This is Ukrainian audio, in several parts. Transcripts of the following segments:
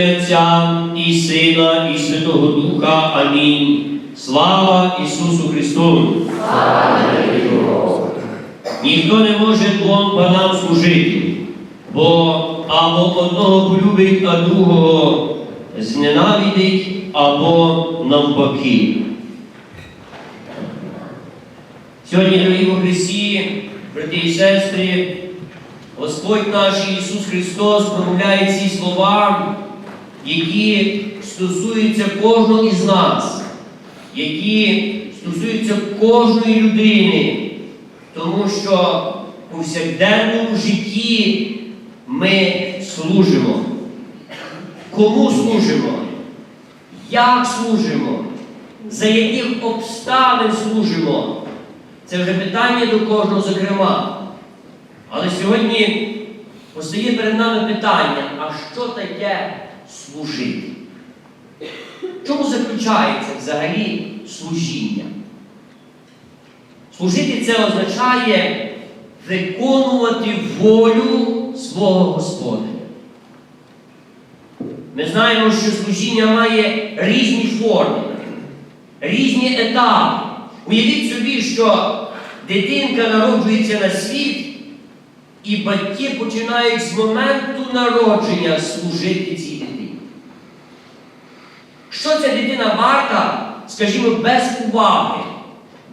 Отця і Сина, і Святого Духа. Амінь. Слава Ісусу Христу! Ніхто не може двом панам служити, бо або одного полюбить, а другого зненавидить, або навпаки. Сьогодні, дорогі у Христі, брати і сестри, Господь наш Ісус Христос промовляє ці слова, які стосуються кожного із нас, які стосуються кожної людини, тому що у повсякденному житті ми служимо. Кому служимо? Як служимо? За яких обставин служимо? Це вже питання до кожного зокрема. Але сьогодні постає перед нами питання, а що таке служити? Чому заключається взагалі служіння? Служити це означає виконувати волю свого Господа. Ми знаємо, що служіння має різні форми, різні етапи. Уявіть собі, що дитинка народжується на світ, і батьки починають з моменту народження служити цій Що варта, скажімо, без уваги,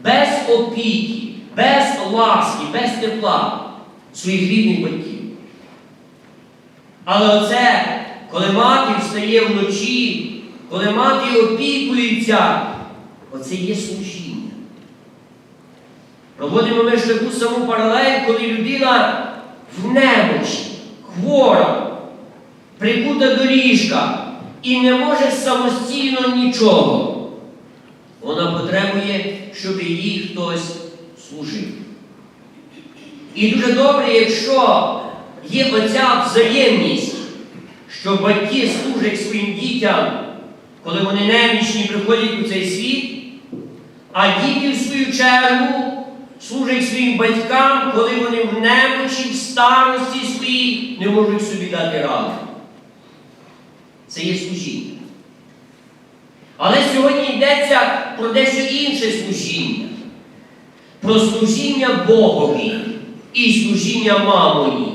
без опіки, без ласки, без тепла своїх рідних батьків. Але оце, коли мати встає вночі, коли мати опікується, оце є служіння. Проводимо ми ж таку саму паралель, коли людина в немочі, хвора, прикута до ліжка і не може самостійно нічого. Вона потребує, щоб їй хтось служив. І дуже добре, якщо є оця взаємність, що батьки служать своїм дітям, коли вони немічні приходять у цей світ, а діти, в свою чергу, служать своїм батькам, коли вони в немочі, в старості своїй не можуть собі дати раду. Це є служіння. Але сьогодні йдеться про дещо інше служіння. Про служіння Богові і служіння мамоні.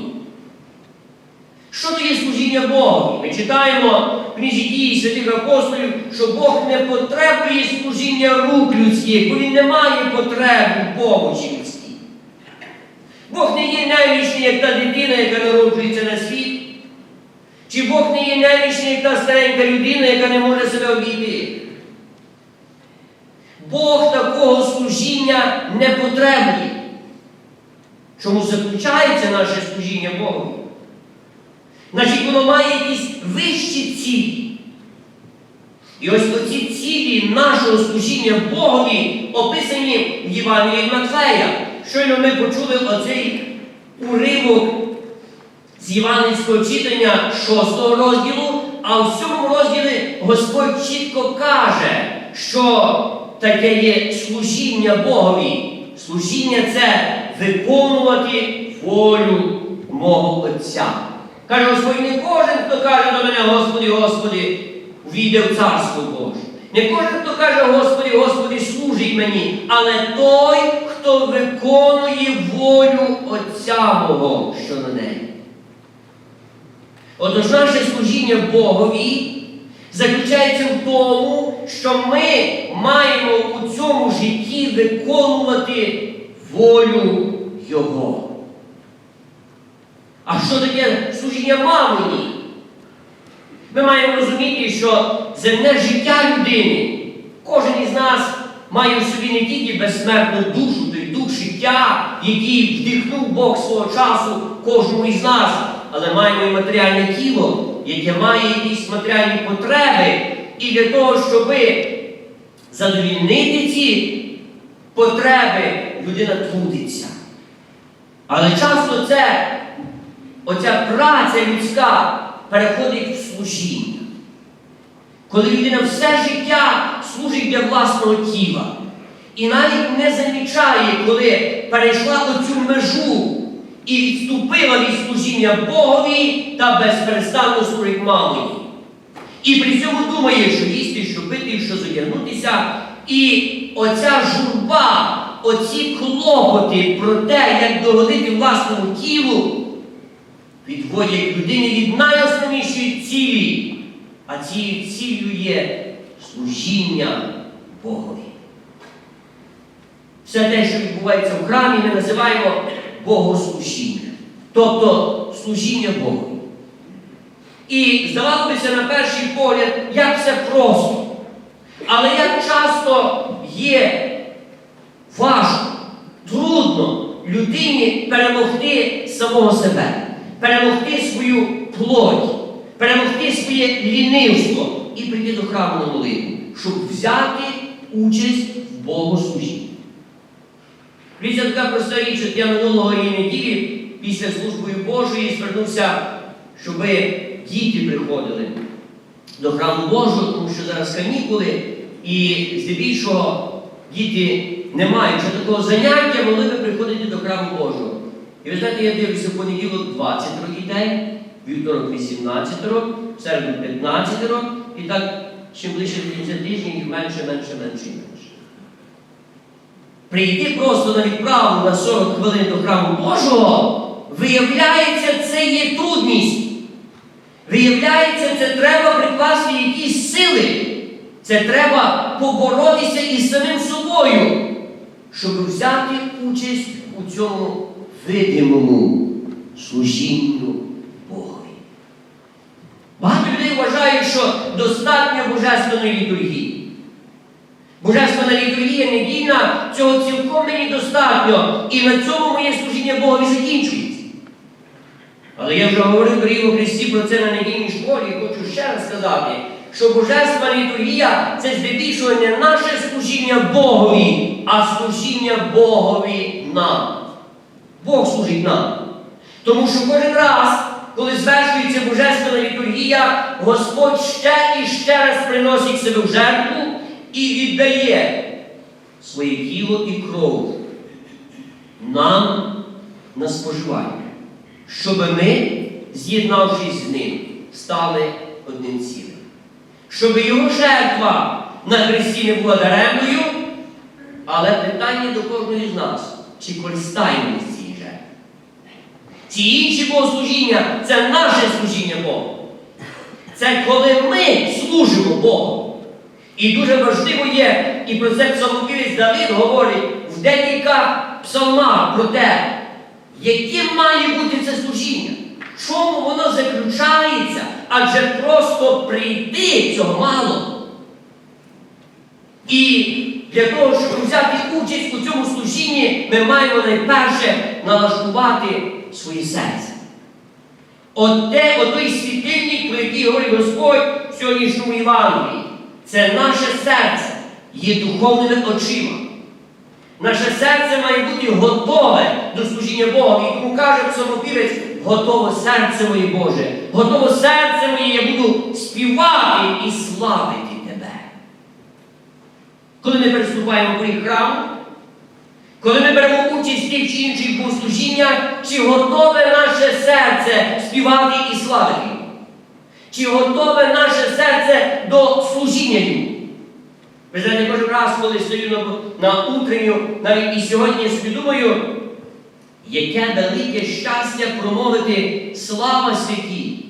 Що то є служіння Богові? Ми читаємо в книзі дії святих апостолів, що Бог не потребує служіння рук людських, бо Він не має потреби помочі людській. Бог не є немічний, як та дитина, яка народжується на світ. Чи Бог не є немічний, як та старенька людина, яка не може себе обійти? Бог такого служіння не потребує. Чому заключається наше служіння Богу? Значить, воно має якісь вищі цілі. І ось оці цілі нашого служіння Богові описані в Євангелії Матфея. Щойно ми почули оцей уривок з євангельського читання 6 розділу, а в цьому розділі Господь чітко каже, що таке є служіння Богові. Служіння це виконувати волю мого Отця. Каже Господь, не кожен, хто каже до мене, Господи, Господи, увійде в царство Боже. Не кожен, хто каже, Господи, Господи, служить мені, але той, хто виконує волю Отця мого, що на неї. Отож наше служіння Богові заключається в тому, що ми маємо у цьому житті виконувати волю Його. А що таке служіння мамині? Ми маємо розуміти, що земне життя людини, кожен із нас має в собі не тільки безсмертну душу, той дух життя, який вдихнув Бог свого часу кожному із нас, але маємо і матеріальне тіло, яке має якісь матеріальні потреби, і для того, щоб задовільнити ці потреби, людина трудиться. Але часто це, оця праця людська переходить в служіння. Коли людина все життя служить для власного тіла. І навіть не замічає, коли перейшла оцю межу і відступила від служіння Богові та безперестанно служить мамині. І при цьому думає, що їсти, що пити, що зодягнутися. І оця журба, оці клопоти про те, як догодити власному тілу, відводять людини від найосновнішої цілі. А цією ціллю є служіння Богові. Все те, що відбувається в храмі, ми називаємо богослужіння. Тобто служіння Богу. І здавалося на перший погляд, як все просто. Але як часто є важко, трудно людині перемогти самого себе, перемогти свою плоть, перемогти своє лінивство і прийти до храму на молитву, щоб взяти участь в богослужінні. Дивіться, така проста річ, я минулого її неділі після служби Божої звернувся, щоб діти приходили до храму Божого, тому що зараз канікули, і здебільшого діти не мають такого заняття, могли би приходити до храму Божого. І ви знаєте, я дивлюся в понеділок 20 дітей, вівторок 18, в середу 15, і так чим ближче до кінця тижня, їх менше, менше, менше. Прийти просто на відправу на 40 хвилин до храму Божого, виявляється, це є трудність. Виявляється, це треба прикласти якісь сили. Це треба поборотися із самим собою, щоб взяти участь у цьому видимому служінню Богові. Багато людей вважають, що достатньо божественної літургії. Божественна літургія недільна, цього цілком мені достатньо. І на цьому моє служіння Богові закінчується. Але я вже говорив дорогі у Христі про це на недільній школі і хочу ще раз сказати, що Божественна літургія це здебільшого не наше служіння Богові, а служіння Богові нам. Бог служить нам. Тому що кожен раз, коли звершується Божественна літургія, Господь ще і ще раз приносить себе в жертву і віддає своє тіло і кров нам на споживання, щоб ми, з'єднавшись з ним, стали одним цілим. Щоб його жертва на Христі не була даремною, але питання до кожного з нас, чи користаємось цієї жертви. Ці інші богослужіння це наше служіння Богу. Це коли ми служимо Богу. І дуже важливо є, і про це псалмопівець Давид говорить в декілька псалмах про те, яким має бути це служіння, в чому воно заключається, адже просто прийти цього мало. І для того, щоб взяти участь у цьому служінні, ми маємо найперше налаштувати своє серце. От те, отой світильник, про який говорить Господь в сьогоднішньому Євангелії, це наше серце є духовними очима. Наше серце має бути готове до служіння Бога. І тому каже псалмопівець, готове серце моє Боже, готове серце моє, я буду співати і славити Тебе. Коли ми переступаємо поріг храму, коли ми беремо участь в тих чи інших богослужіннях, чи готове наше серце співати і славити? Чи готове наше серце до служіння йому? Ви знаєте, кожен раз, коли стою на, на утренню, навіть і сьогодні я думаю, яке велике щастя промовити слава святі,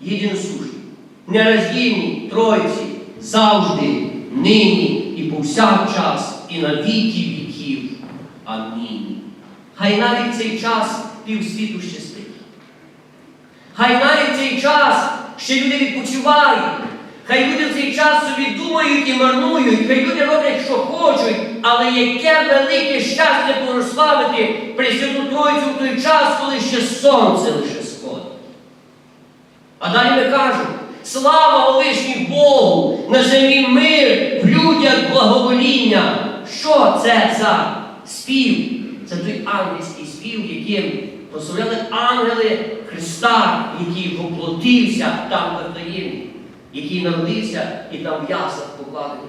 єдиносушні, нероздільні Тройці, завжди, нині і повсякчас, і на віки віків. Амінь. Хай навіть цей час півсвіту щастить. Хай навіть цей час ще люди відпочивають. Хай люди в цей час собі думають і марнують, хай люди роблять, що хочуть, але яке велике щастя прославити Пресвяту Тройцю в той час, коли ще сонце лише сходить. А далі ми кажемо, слава Велишній Богу, на землі мир, в людях благовоління. Що це за спів? Це той ангельський спів, яким прославляли ангели Христа, який воплотився там в Вифлеємі, який народився і там в яслах покладений.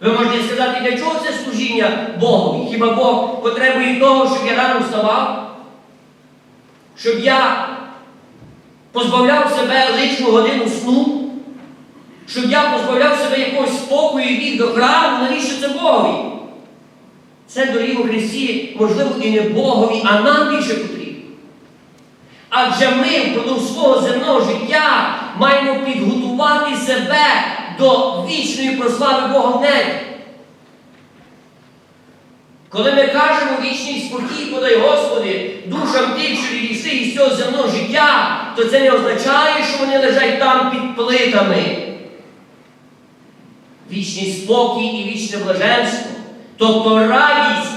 Ви можете сказати, для чого це служіння Богові? Хіба Бог потребує того, щоб я рано вставав? Щоб я позбавляв себе лишню годину сну? Щоб я позбавляв себе якогось спокою і біг до храму, навіщо це Богові? Це доріг у Христі, можливо, і не Богові, а нам більше потрібно. Адже ми впродовж свого земного життя маємо підготувати себе до вічної прослави Бога в небі. Коли ми кажемо вічний спокій, подай Господи, душам тих, що відійшли із цього земного життя, то це не означає, що вони лежать там під плитами. Вічний спокій і вічне блаженство, тобто радість,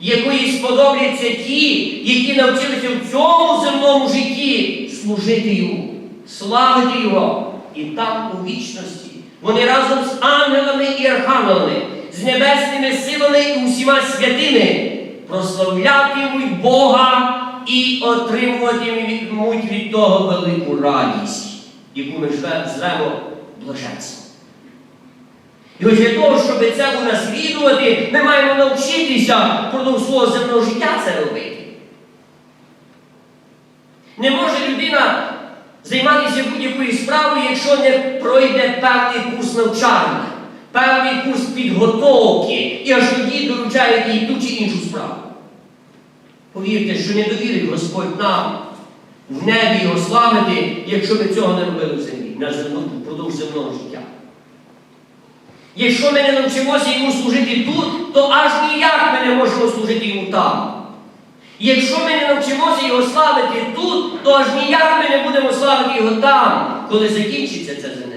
якої сподобляться ті, які навчилися в цьому земному житті служити йому, славити Його. І там у вічності вони разом з ангелами і архангелами, з небесними силами і усіма святими прославлятимуть Бога і отримуватимуть від того велику радість, яку ми зве- звемо блаженством. І ось для того, щоб це унаслідувати, ми маємо навчитися впродовж свого земного життя це робити. Не може людина займатися будь-якою справою, якщо не пройде певний курс навчання, певний курс підготовки, і аж тоді доручають їй ту чи іншу справу. Повірте, що не довірить Господь нам в небі його славити, якщо ми цього не робили в землі, на земному, впродовж земного життя. Якщо ми не навчимося йому служити тут, то аж ніяк ми не можемо служити йому там. Якщо ми не навчимося його славити тут, то аж ніяк ми не будемо славити його там, коли закінчиться це земне.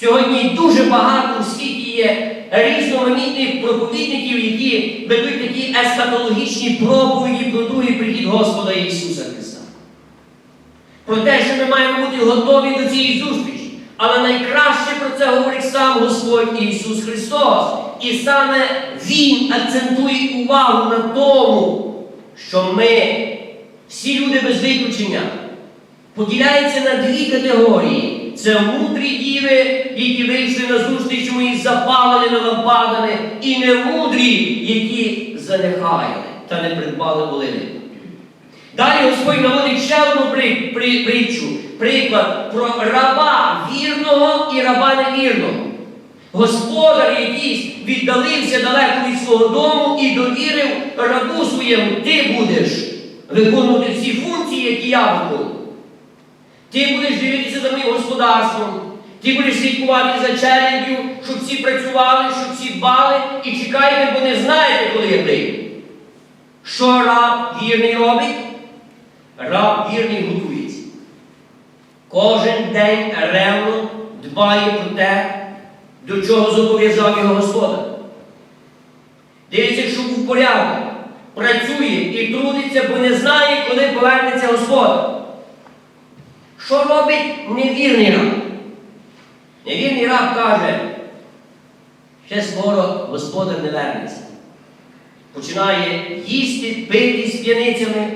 Сьогодні дуже багато у світі є різноманітних проповідників, які ведуть такі ескатологічні проповіді про другий прихід Господа Ісуса Христа. Про те, що ми маємо бути готові до цієї зустрічі. Але найкраще про це говорить сам Господь Ісус Христос. І саме Він акцентує увагу на тому, що ми, всі люди без виключення, поділяються на дві категорії. Це мудрі діви, які вийшли на зустріч йому і запалені лампадами, і немудрі, які занехаяли та не придбали олини. Далі Господь наводить ще одну при, при, притчу, приклад про раба вірного і раба невірного. Господар якийсь віддалився далеко від свого дому і довірив рабу своєму, ти будеш виконувати всі функції, які я виконую. Ти будеш дивитися за моїм господарством, ти будеш слідкувати за челяддю, щоб всі працювали, щоб всі дбали, і чекайте, бо не знаєте, коли я прийду. Що раб вірний робить? Раб вірний готується. Кожен день ревно дбає про те, до чого зобов'язав його господар. Дивиться, щоб був порядок, працює і трудиться, бо не знає, коли повернеться господар. Що робить невірний раб? Невірний раб каже, ще скоро господар не вернеться. Починає їсти, пити з п'яницями,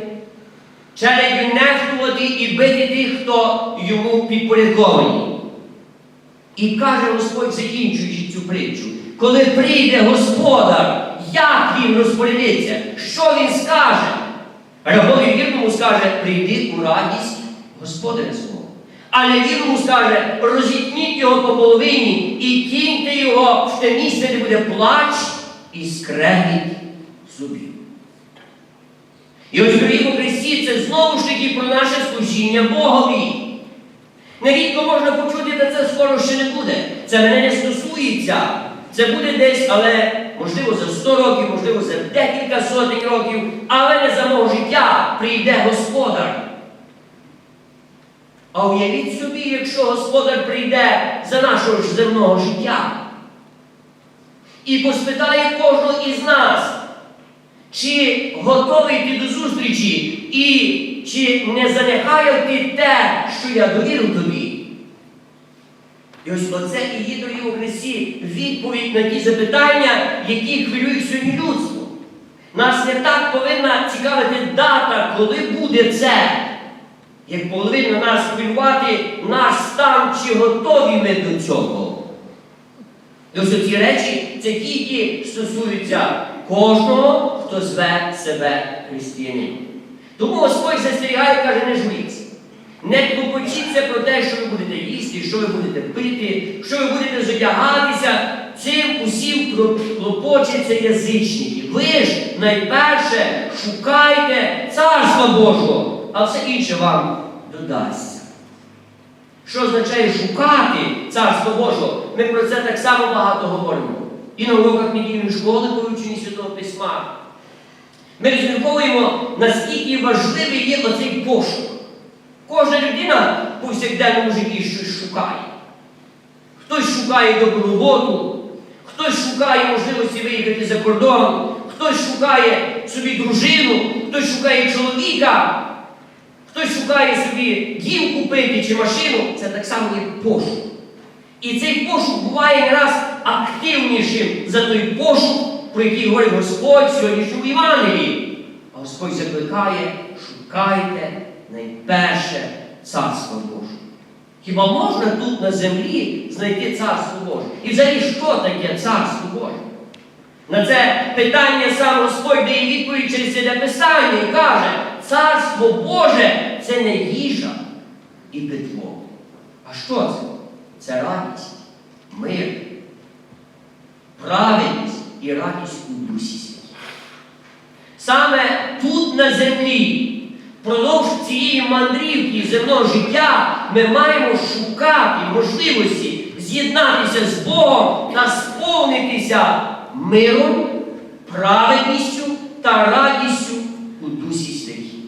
челядю нехтувати і бити тих, хто йому підпорядковані. І каже Господь, закінчуючи цю притчу, коли прийде господар, як він розпорядиться, що він скаже? Рабові вірному скаже, прийди у радість господаря свого. А невірному скаже, розітніть його по половині і кіньте його в те місце, де буде плач і скрегіт зубів. І ось дорогі у Христі, це знову ж таки про наше служіння Богові. Нерідко можна почути, та це скоро ще не буде. Це мене не стосується. Це буде десь, але можливо за 100 років, можливо, за декілька сотень років, але не за мого життя прийде Господар. А уявіть собі, якщо Господар прийде за нашого ж земного життя і поспитає кожного із нас, чи готовий ти до зустрічі, і чи не занехаяв ти те, що я довірив тобі? І ось оце і є, дорогі у Христі, відповідь на ті запитання, які хвилюють сьогодні людство. Нас не так повинна цікавити дата, коли буде це, як повинна нас хвилювати наш стан, чи готові ми до цього. І ось ці речі це ті, які стосуються кожного, хто зве себе християнином. Тому Господь застерігає, каже, не журіться. Не клопочіться про те, що ви будете їсти, що ви будете пити, що ви будете зодягатися. Цим усім кло- клопочаться язичники. Ви ж найперше шукайте Царства Божого, а все інше вам додасться. Що означає шукати Царство Божого? Ми про це так само багато говоримо. І на уроках недільної школи по вивченні Святого Письма. Ми розмірковуємо, наскільки важливий є оцей пошук. Кожна людина в повсякденному житті щось шукає. Хтось шукає добру роботу, хтось шукає можливості виїхати за кордон, хтось шукає собі дружину, хтось шукає чоловіка, хтось шукає собі дім купити чи машину. Це так само є пошук. І цей пошук буває не раз активнішим за той пошук, про який говорить Господь сьогодні в Євангелії. А Господь закликає, шукайте найперше Царство Боже. Хіба можна тут на землі знайти Царство Боже? І взагалі, що таке Царство Боже? На це питання сам Господь дає відповідь через святе Писання і каже, Царство Боже це не їжа і питво. А що це? Це радість, мир, праведність і радість у дусі святій. Саме тут на землі, впродовж цієї мандрівки земного життя, ми маємо шукати можливості з'єднатися з Богом та сповнитися миром, праведністю та радістю у дусі святій.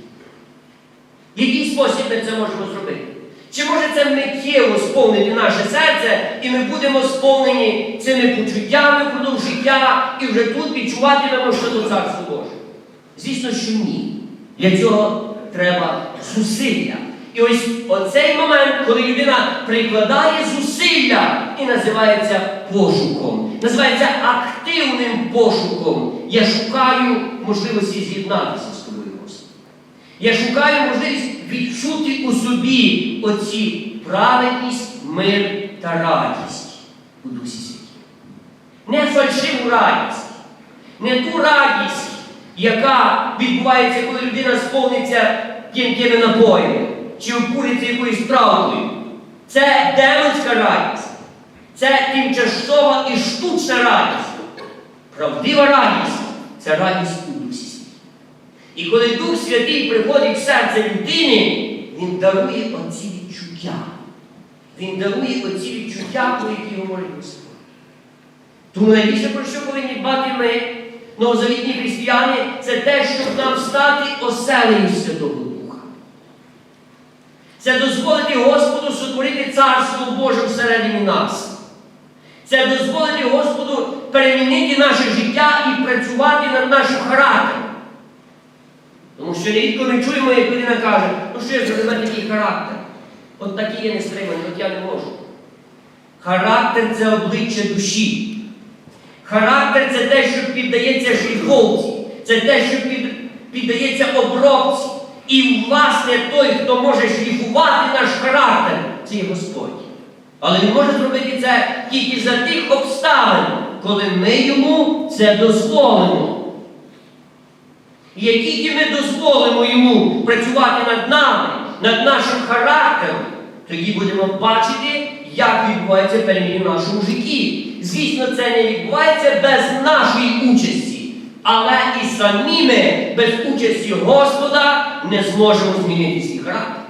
Який спосіб ми це можемо зробити? Чи може це миттєво сповнити наше серце, і ми будемо сповнені цими почуттями впродовж життя, і вже тут відчуватимемо, що до Царство Боже? Звісно, що ні. Для цього треба зусилля. І ось оцей момент, коли людина прикладає зусилля і називається пошуком, називається активним пошуком. Я шукаю можливості з'єднатися з тобою, Господи. Я шукаю можливість відчути у собі оці праведність, мир та радість у Дусі Святі. Не фальшиву радість, не ту радість, яка відбувається, коли людина сповниться п'янкими напоями чи обкуриться якоюсь травмою. Це демонська радість, це тимчасова і штучна радість. Правдива радість це радість у. І коли Дух Святий приходить в серце людини, він дарує оці відчуття. Він дарує оці відчуття, про які говорить Господь. Тому найбільше про що повинні дбати ми, новозавітні християни, це те, щоб нам стати оселею Святого Духа. Це дозволити Господу сотворити Царство Боже всередині нас. Це дозволити Господу перемінити наше життя і працювати над нашим характером. Тому що рідко ми чуємо, як людина каже, ну що я зробив такий характер. От такий я не стриманий, от я не можу. Характер це обличчя душі. Характер це те, що піддається шліфовці, це те, що під, піддається обробці. І, власне, той, хто може шліфувати наш характер, це Господь. Але він може зробити це тільки за тих обставин, коли ми йому це дозволимо. І як ми дозволимо йому працювати над нами, над нашим характером, тоді будемо бачити, як відбувається переміни в нашому житті. Звісно, це не відбувається без нашої участі, але і самі ми без участі Господа не зможемо змінити свій характер.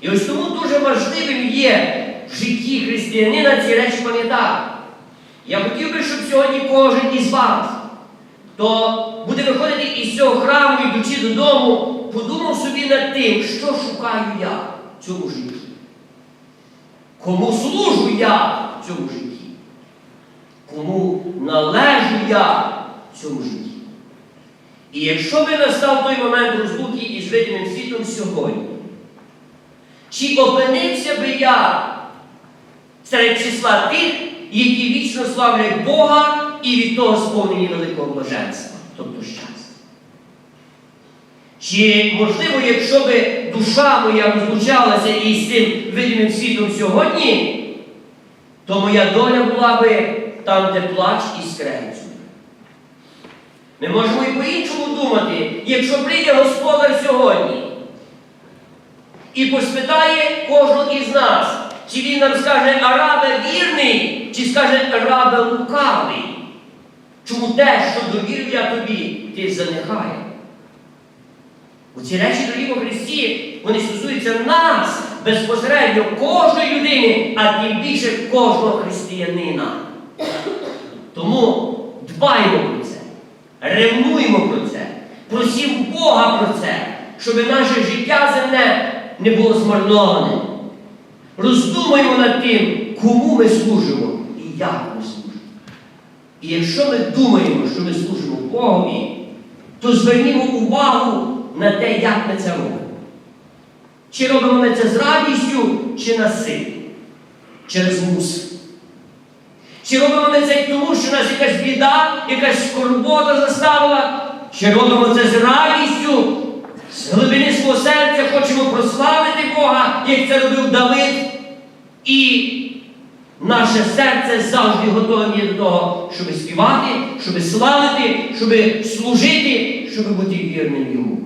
І ось тому дуже важливим є в житті християнина ці речі пам'ятати. Я хотів би, щоб сьогодні кожен із вас, хто буде виходити із цього храму, йдучи додому, подумав собі над тим, що шукаю я в цьому житті. Кому служу я в цьому житті? Кому належу я цьому житті? І якщо би настав той момент розлуки із видимим світом сьогодні, чи опинився би я серед числа тих, які вічно славлять Бога і від того сповнені великого блаженства, тобто щастя? Чи можливо, якщо би душа моя розлучалася із цим видимим світом сьогодні, то моя доля була би там, де плач і скрегець. Ми можемо і по-іншому думати, якщо прийде Господар сьогодні і поспитає кожного із нас, чи він нам скаже арабе вірний, чи скаже арабе лукавий. Чому те, що довірив я тобі, ти занехає? Оці речі, дорогі во Христі, вони стосуються нас безпосередньо кожної людини, а тим більше кожного християнина. Тому дбаємо про це, ревнуємо про це, просимо Бога про це, щоб наше життя земне не було змарноване. Роздумаємо над тим, кому ми служимо і як ми служимо. І якщо ми думаємо, що ми служимо Богові, то звернімо увагу на те, як ми це робимо. Чи робимо ми це з радістю, чи на насилі, через мус. Чи робимо ми це тому, що нас якась біда, якась скорбота заставила, чи робимо це з радістю, з глибини свого серця хочемо прославити Бога, як це робив Давид, і наше серце завжди готове до того, щоб співати, щоб славити, щоб служити, щоб бути вірним йому.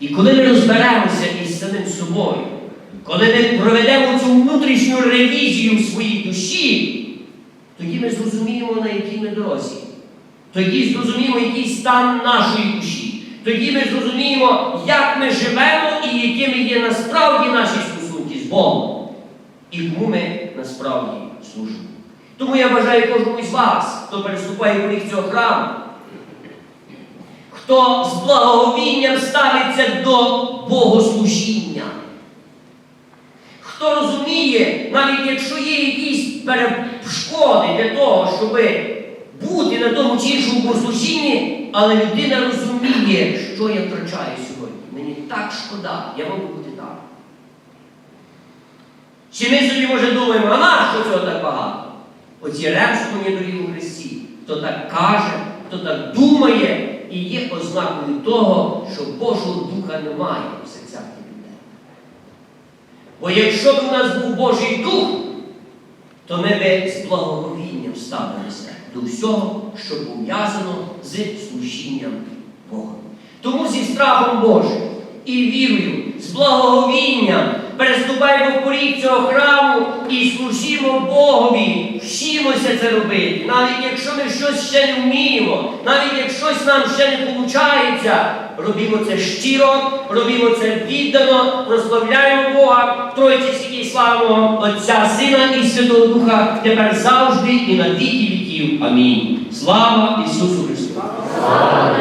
І коли ми розберемося із самим собою, коли ми проведемо цю внутрішню ревізію в своїй душі, тоді ми зрозуміємо, на якій ми дорозі. Тоді зрозуміємо, який стан нашої душі. Тоді ми зрозуміємо, як ми живемо і якими є насправді наші стосунки з Богом. І кому ми насправді служимо. Тому я бажаю кожному із вас, хто переступає поріг цього храму, хто з благоговінням ставиться до богослужіння. Хто розуміє, навіть якщо є якісь перешкоди для того, щоб бути на тому чи іншому богослужінні, але людина розуміє, що я втрачаю сьогодні. Мені так шкода, я там. Чи ми собі, може, думаємо, а нащо цього так багато? Оці ремствування дорогі у Христі. Хто так каже, хто так думає, і є ознакою того, що Божого Духа немає у серцях людей. Бо якщо б у нас був Божий Дух, то ми би з благоговінням ставилися до всього, що пов'язано з служінням Бога. Тому зі страхом Божим і вірою, з благоговінням переступаємо поріг цього храму і служимо Богові. Вчимося це робити. Навіть якщо ми щось ще не вміємо, навіть як щось нам ще не виходить, робімо це щиро, робімо це віддано, прославляємо Бога, Тройці святі славимо Отця, Сина і Святого Духа, тепер завжди і на віки віків. Амінь. Слава Ісусу Христу! Слава!